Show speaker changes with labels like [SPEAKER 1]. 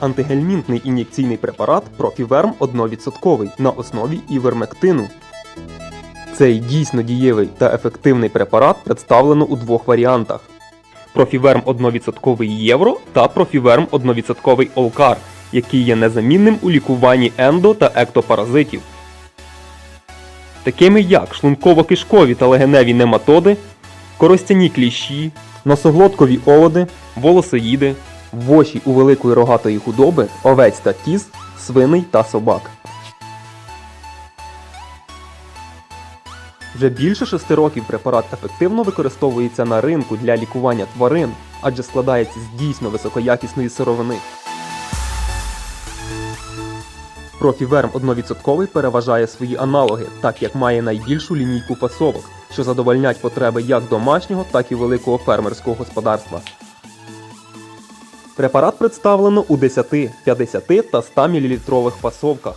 [SPEAKER 1] Антигельмінтний ін'єкційний препарат Профіверм 1% на основі івермектину. Цей дійсно дієвий та ефективний препарат представлено у двох варіантах: Профіверм 1% євро та Профіверм 1% Олкар, який є незамінним у лікуванні ендо та ектопаразитів. Такими як шлунково-кишкові та легеневі нематоди, коростяні кліщі, носоглоткові оводи, волосоїди, воші у великої рогатої худоби, овець та кіз, свиней та собак. Вже більше шести років препарат ефективно використовується на ринку для лікування тварин, адже складається з дійсно високоякісної сировини. Профіверм 1% переважає свої аналоги, так як має найбільшу лінійку пасовок, що задовольнять потреби як домашнього, так і великого фермерського господарства. Препарат представлено у 10, 50 та 100 мл пасовках.